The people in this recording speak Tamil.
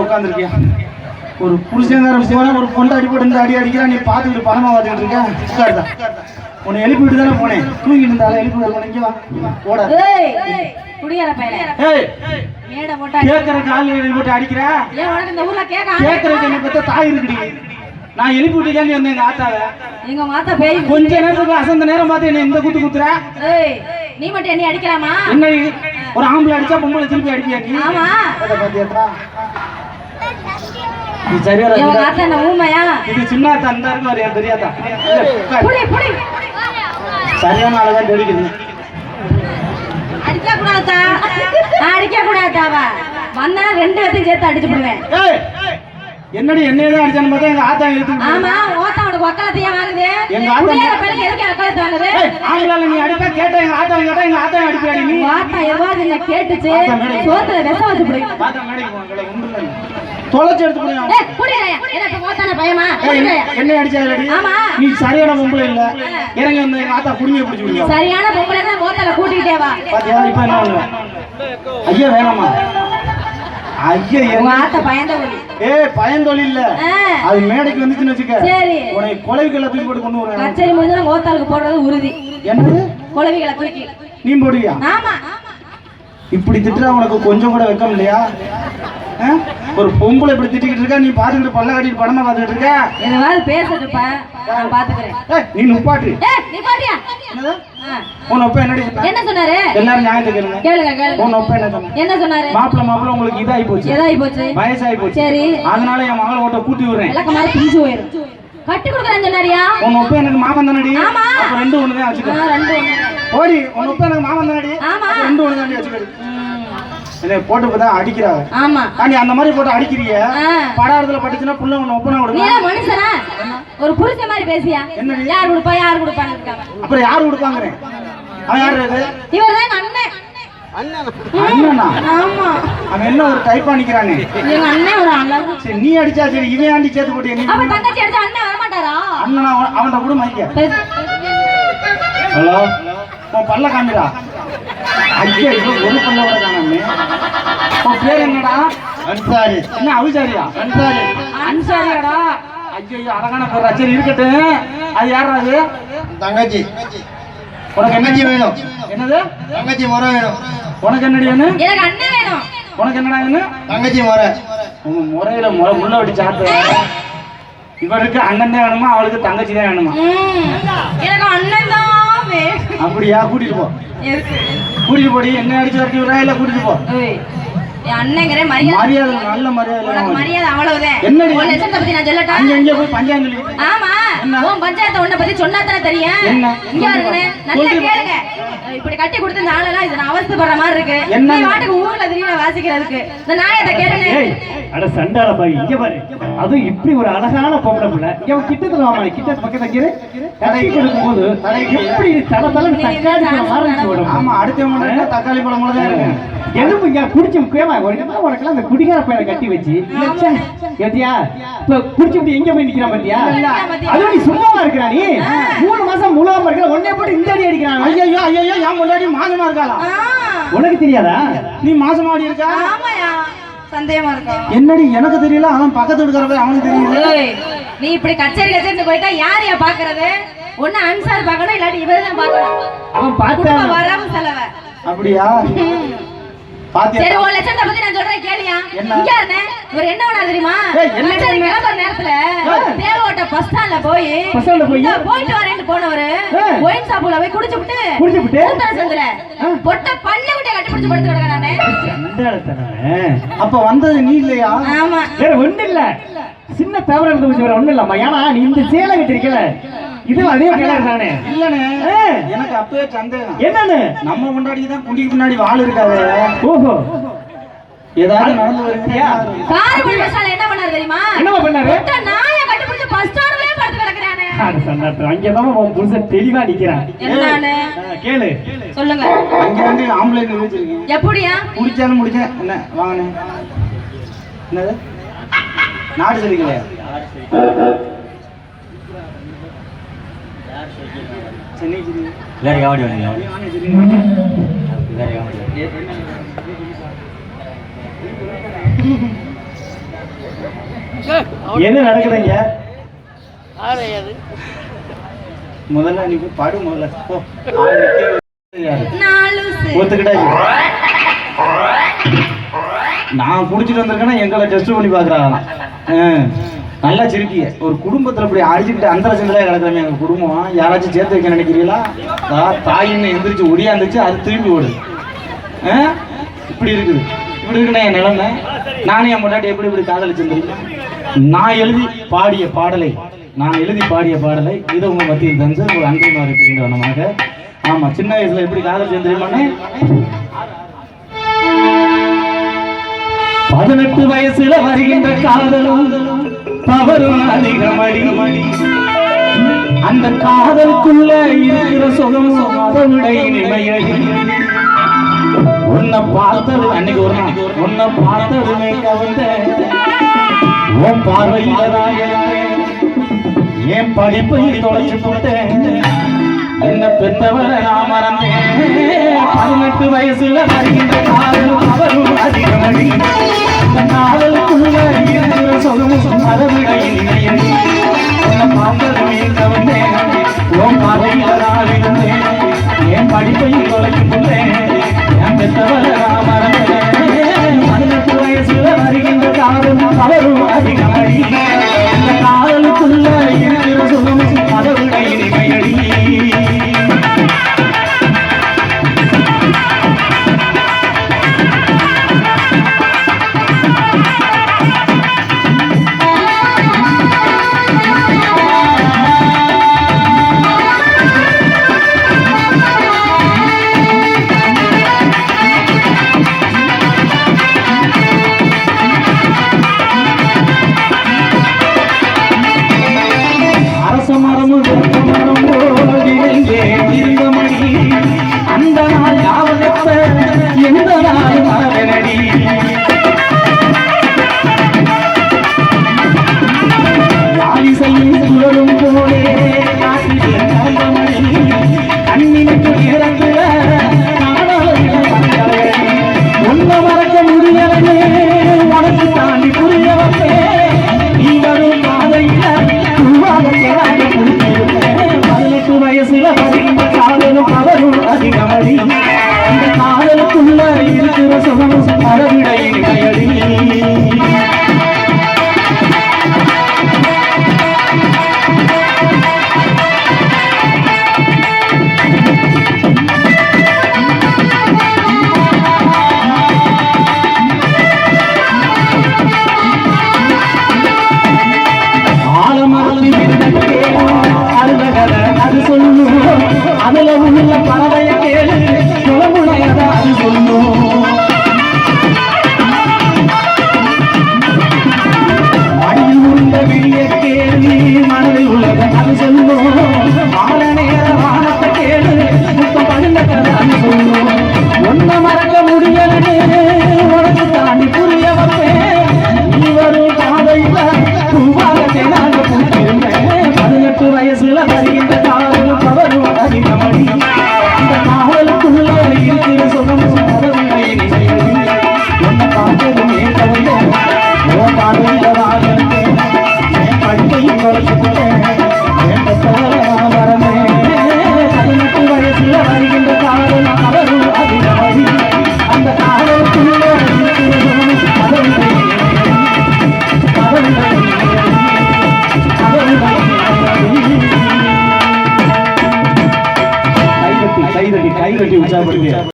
உட்காந்துருக்கியா ஒரு புருஷங்காரன் போனா ஒரு பொண்டை அடி போட்டு இந்த அடி அடிக்கிறா நீ பார்த்துக்கிட்டு பணமா பார்த்துக்கிட்டு இருக்க. உட்காருதா உன்னை எழுப்பி விட்டு தானே போனேன். தூங்கிட்டு இருந்தால எழுப்பி விட இங்க வா. ஓட. போட்டா அடிக்கிற? உனக்கு என்ன பத்த தாய் இருக்குடி. நான் எழுப்பி விட்டு தான் வந்தேன் எங்க ஆத்தாவை. எங்க மாத்தா பேய் கொஞ்ச நேரத்துக்கு அசந்த நேரம் பார்த்து என்ன இந்த குத்து குத்துற? நீ மட்டும் என்ன அடிக்கலாமா? என்ன? ஒரு ஆம்பளை அடிச்சா பொம்பளை திருப்பி நீ? ஆமா. பாத்தியாத்தா நீ சரியா மாத்தா என்ன ஊமையா இது சின்ன தந்தா இருக்கு தெரியாதா. புடி புடி சரியான அடிக்க கூடாதா அடிக்க கூடாதாவா வந்தா ரெண்டு சேர்த்து அடிச்சு விடுவேன் என்னடி என்னையே தான் அடிச்சான்னு பார்த்தா எங்க ஆத்தா இழுத்து ஆமா ஓத்தா உனக்கு வக்காலத்தையே வாங்குது எங்க ஆத்தா- பையலுக்கு எதுக்கு வக்காலத்து வாங்குது ஏய் ஆம்பளால நீ அடிப்பா கேட்ட எங்க ஆத்தா கேட்டா எங்க ஆத்தா அடிப்பியாடி நீ வாத்தா எதுவாது என்ன கேட்டுச்சு. சோத்துல விஷம் வச்சு மேடைக்கு உண்டு தொலைச்சு எடுத்து என்ன அடிச்சாடி ஆமா. நீ சரியான பொம்பளை இல்ல. இறங்கி வந்து எங்க ஆத்தா குடுமையை பிடிச்சி சரியான பொம்பளை தான் ஓத்தால கூட்டிக்கிட்டே வா. பாத்தியா இப்ப என்ன ஐயா வேணாமா? ஐயா என்ன? ஆத்த பயந்த ஒளி ஏய் பயந்தொழி இல்ல. ஆ, அது மேடைக்கு வந்துச்சுன்னு வச்சுக்க. சரி. உன்னை கொலைவுகளை தூக்கி போட்டு கொண்டு வரேன். கச்சேரி முடிஞ்சா ஓத்தாளுக்கு போடுறது உறுதி. என்னது? தூக்கி. நீ போடுவியா? ஆமா. இப்படி திட்டுறா உனக்கு கொஞ்சம் கூட வெக்கம் இல்லையா? ஒரு பொம்பளை இப்படி திட்டிக்கிட்டு இருக்கா? நீ பாத்துக்கிட்டு பல்ல கட்டிட்டு படமா பாத்துக்கிட்டு இருக்க? எதாவது பேசட்டுப்பா. நான் பாத்துக்கிறேன். நீ நுப்பாட்டு நீ பாட்டியா? உன் என்னடி என்ன சொன்னாரு? எல்லாரும் நியாயத்தை கேளுங்க. கேளுங்க கேளுங்க. உன் என்ன சொன்ன? என்ன சொன்னாரு? மாப்பிள்ள மாப்பிள்ள உங்களுக்கு இதாகி போச்சு. ஏதாயி போச்சு சரி. அதனால என் மகளை ஓட்ட கூட்டி விடுறேன். விளக்க மாதிரி பிஞ்சு போயிரும். கட்டி கொடுக்குறேன் சொன்னாரியா? உன் ஒப்ப எனக்கு மாமன் தானடி? ஆமா. அப்ப ரெண்டு ஒண்ணு தான் வச்சுக்கோ ரெண்டு ஒண்ணு. ஓடி உன் ஒப்ப எனக்கு மாமன் தானடி? ஆமா. அப்ப ரெண்டு ஒண்ணு வச்சுக்கோ. என்னை போட்டு இப்பதான் அடிக்கிறாங்க ஆமா. நீ அந்த மாதிரி போட்டு அடிக்கிறிய. படாரத்துல பட்டுச்சுன்னா புள்ள உன்னை ஒப்பனா நீ விடுவேன் எல்லாம் மனுஷனா? ஒரு புருஷன் மாதிரி பேசியா? என்னடி? யார் கொடுப்பா யார் கொடுப்பான்னு இருக்காங்க. அப்புறம் யாரு கொடுப்பாங்கிறேன்? அவன் யாரு அது இவர் தான் அண்ணன். என்ன ஒரு டைப்பா நிக்கிறானே? நீ அடிச்சா சரி இவன் ஆண்டி சேர்த்து போட்டு நீ அப்ப தங்கச்சி அடிச்சா அண்ணன் வரமாட்டாரா? அண்ணனா அவன்- கூட மைக்க. ஹலோ? உன் பல்ல காமிடா. ஐயா இது ஒரு பல்ல கூட காணாமே. உன் பேர் என்னடா? அன்சாரி. என்ன அவிசாரியா? அன்சாரி. அன்சாரியாடா? ஐயோ அழகான பேரா சரி இருக்கட்டும். அது யாரா அது? தங்கச்சி. உனக்கு என்ன? தங்கச்சி வேணும். என்னது? தங்கச்சி முறை வேணும். உனக்கு என்னடி வேணும் எனக்கு அண்ணன் வேணும். உனக்கு என்னடா வேணும் தங்கச்சி முறை. உங்க முறையில முறை முள்ள வெட்டி சாப்பிட்டு இவருக்கு அண்ணன் தான் வேணுமா? அவளுக்கு தங்கச்சி தான் வேணுமா? ம், எனக்கு அண்ணன் தான் வேணும் அப்படியா? கூட்டிட்டு போ. எதுக்கு? கூட்டிட்டு போடி. என்ன அடிச்சு வரட்டி விடுறா இல்ல கூட்டிட்டு போ. அண்ணங்கிற மரியாதை நல்ல மரியாதை அவ்வளவுதான். என்னடி? உன் லட்சத்தை பத்தி நான் சொல்லட்டா? அங்க எங்க போய் பஞ்சாயத்து ஆமா? உன் பஞ்சாயத்தை உன்னை பத்தி சொன்னா தானே தெரியும்? இங்க வருங்க நல்லா. கேளுங்க. இப்படி கட்டி கொடுத்த இந்த ஆளெல்லாம் இது நான் அவஸ்தைப்படுற மாதிரி இருக்கு. என்ன? வாட்டுக்கு தெரியல வாசிக்கிறதுக்கு. இந்த நாயத்தை கேளுங்க. ஏய் அட சண்டால பாவி இங்க பாரு. அதுவும் இப்படி ஒரு அழகான பொம்பளை பிள்ளை. இங்க அவன் கிட்டத்துல வாமா கிட்ட பக்கத்துல எப்படி தல தல தக்காளி பழம் ஆரம்பிச்சு விடும் ஆமா அடுத்த முன்னாடி தக்காளி பழம் போல தான் இருக்கு. எதுவும் இங்க குடிச்சு முக்கியமா உனக்கெல்லாம் அந்த குடிகார பையனை கட்டி வச்சு. ச்சே, ஏத்தியா இப்ப குடிச்சு எங்க போய் நிக்கிறான் பாத்தியா? நீ சும்மாவா இருக்கிறா நீ? மூணு மாசம் முழுவாம இருக்கிற உன்னை போட்டு இந்த அடி அடிக்கிறான். ஐயோ ஐயோ என் முன்னாடி மாசமா இருக்காளா? உனக்கு தெரியாதா? நீ மாசமா ஆடி இருக்கா? சந்தேகமா இருக்கா? என்னடி எனக்கு தெரியல அவன் பக்கத்து போய் அவனுக்கு தெரியல. நீ இப்படி கச்சேரி கச்சேரி போயிட்டா யார் யா பாக்குறது? ஒண்ணு அன்சார் பார்க்கணும் இல்லாட்டி இவரு தான் பார்க்கணும். அவன் பார்த்தா குடும்ப வரவு செலவை. அப்படியா? சரி உன் லட்சத்தை பத்தி நான் சொல்றேன் கேளியா என்ன? இங்க இருந்தே இவர் என்ன பண்ணா தெரியுமா? கிளம்புற நேரத்துல. தேவோட்ட பஸ் ஸ்டாண்ட்ல போய் போயிட்டு வரேன்னு போனவரு. ஒயின் ஷாப்புல போய் குடிச்சு விட்டு குடிச்சு விட்டு? சந்துல. பொட்ட பல்ல விட்டு கட்டி பிடிச்சு படுத்து கிடக்குறானே. அப்ப வந்தது நீ இல்லையா ஆமா வேற ஒண்ணு இல்ல சின்ன தவறு இருந்து போச்சு வேற ஒண்ணு இல்லம்மா ஏன்னா நீ இந்த சேலை கட்டிருக்கல இது அதே கலர் தானே இல்லனே எனக்கு அப்பவே சந்தேகம். என்னன்னு நம்ம முன்னாடி தான் குண்டிக்கு முன்னாடி வாள் இருக்காது. ஓஹோ. ஏதாவது நடந்து என்ன பண்ணாரு தெரியுமா? என்னம்மா பண்ணாரு? பொட்ட நாயை கட்டி பிடிச்சு பஸ் ஸ்டாண்ட்லயே படுத்து கிடக்குறானே. அது சண்டாட்டம் அங்கதான் உன் புருஷன் தெளிவா நிக்கிறான். என்னன்னு கேளு. சொல்லுங்க. அங்க வந்து ஆம்பளை நிறுத்திருக்கேன் எப்படியா? குடிச்சாலும் முடிச்சேன் என்ன? வாங்கினேன் என்னது? நாடு சரிக்கலையா சென்னை சரி எல்லாரும் சரி. வேற எவனும் என்ன நடக்குதுங்க முதல்ல நீ போய் பாடு முதல்ல ஒத்துக்கிட்டாச்சு நான் குடிச்சிட்டு வந்திருக்கேன்னா எங்களை டெஸ்ட் பண்ணி பார்க்குறாங்க நல்லா சிரிக்கிய ஒரு குடும்பத்தில் இப்படி அடிச்சுக்கிட்டு அந்த லட்சங்களே கிடக்குறமே எங்கள் குடும்பம். யாராச்சும் சேர்த்து வைக்க நினைக்கிறீங்களா? தா தாயின்னு எந்திரிச்சு ஒடியாந்துச்சு அது திரும்பி ஓடுது. ஆ? இப்படி இருக்குது. இப்படி இருக்குண்ணே என் நிலைமை. நானும் என் முன்னாடி எப்படி இப்படி காதலிச்சிருந்தேன் நான் எழுதி பாடிய பாடலை நான் எழுதி பாடிய பாடலை இதை உங்கள் மத்தியில் தந்து ஒரு அன்பை மாறி வனமாக ஆமாம் சின்ன வயசில் எப்படி காதல் தெரியுமாண்ணே? பதினெட்டு வயசுல வருகின்ற காதலும் தவறும் அதிகமடி அந்த காதலுக்குள்ள இருக்கிற சுகம் அதை நிலையை உன்னை பார்த்தது அன்னைக்கு ஒரு நாள் உன்னை பார்த்ததுமே கவர்ந்த உன் பார்வையில தான் என் படிப்பை தொலைச்சு போட்டேன் என்ன பெற்றவரை நான் மறந்தேன் பதினெட்டு வயசுல வருகின்ற காதலும் அவரும் அதிகமடி. காதலுக்குள்ள இருக்கிற சுகமும் அதை அதுல உள்ள பறவைய கேளு குளமுனையதான் சொல்லும்.